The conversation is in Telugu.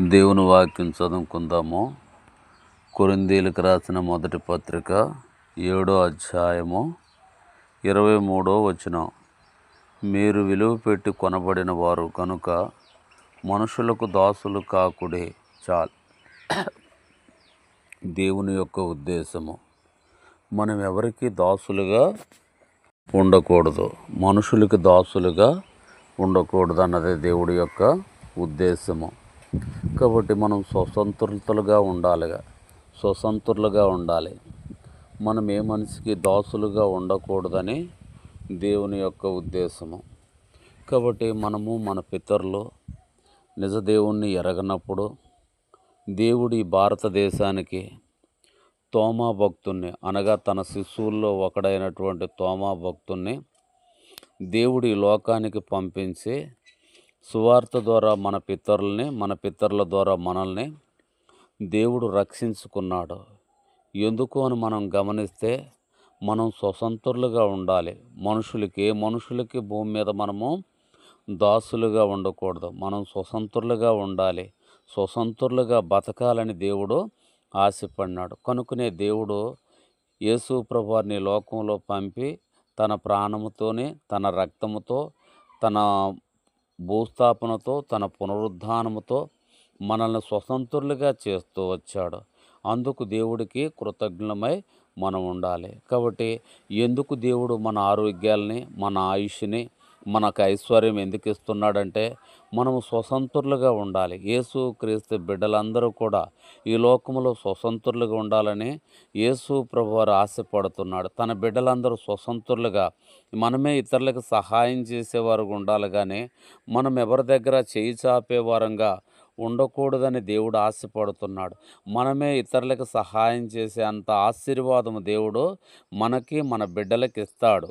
దేవుని వాక్యం చదువుకుందాము. కొరిందీలకు రాసిన మొదటి పత్రిక ఏడో అధ్యాయము ఇరవై మూడో వచనం. మీరు విలువ పెట్టి కొనబడిన వారు కనుక మనుషులకు దాసులు కాకుడే చాలు. దేవుని యొక్క ఉద్దేశము. మనం ఎవరికి దాసులుగా ఉండకూడదు మనుషులకి దాసులుగా ఉండకూడదు అన్నదే దేవుడి యొక్క ఉద్దేశము. కాబట్టి మనం స్వతంత్రులుగా ఉండాలిగా. స్వతంత్రులుగా ఉండాలి. మనం ఏ మనిషికి దాసులుగా ఉండకూడదని దేవుని యొక్క ఉద్దేశము. కాబట్టి మనము మన పితరులు నిజ దేవుణ్ణి ఎరగనప్పుడు దేవుడి భారతదేశానికి తోమా భక్తుణ్ణి అనగా తన శిశువుల్లో ఒకడైనటువంటి తోమా భక్తుణ్ణి దేవుడి లోకానికి పంపించి సువార్త ద్వారా మన పితరుల్ని మన పితరుల ద్వారా మనల్ని దేవుడు రక్షించుకున్నాడు. ఎందుకు అని మనం గమనిస్తే మనం స్వతంత్రులుగా ఉండాలి. మనుషులకి ఏ మనుషులకి భూమి మీద మనము దాసులుగా ఉండకూడదు. మనం స్వతంత్రులుగా ఉండాలి. స్వతంత్రులుగా బతకాలని దేవుడు ఆశపడినాడు. కనుకనే దేవుడు యేసు ప్రభువారిని లోకంలో పంపి తన ప్రాణముతోనే తన రక్తముతో తన భూస్థాపనతో తన పునరుద్ధానముతో మనల్ని స్వతంత్రులుగా చేస్తూ వచ్చాడు. అందుకు దేవుడికి కృతజ్ఞమై మనం ఉండాలి కాబట్టి ఎందుకు దేవుడు మన ఆరోగ్యాల్ని మన ఆయుష్ని మనకు ఐశ్వర్యం ఎందుకు ఇస్తున్నాడంటే మనము స్వతంత్రులుగా ఉండాలి. యేసు క్రీస్తు బిడ్డలందరూ కూడా ఈ లోకంలో స్వతంత్రులుగా ఉండాలని యేసు ప్రభువారు ఆశపడుతున్నాడు. తన బిడ్డలందరూ స్వతంత్రులుగా మనమే ఇతరులకు సహాయం చేసేవారు ఉండాలి కానీ మనం ఎవరి దగ్గర చేయి చాపేవారంగా ఉండకూడదని దేవుడు ఆశపడుతున్నాడు. మనమే ఇతరులకు సహాయం చేసే అంత ఆశీర్వాదము దేవుడు మనకి మన బిడ్డలకి ఇస్తాడు.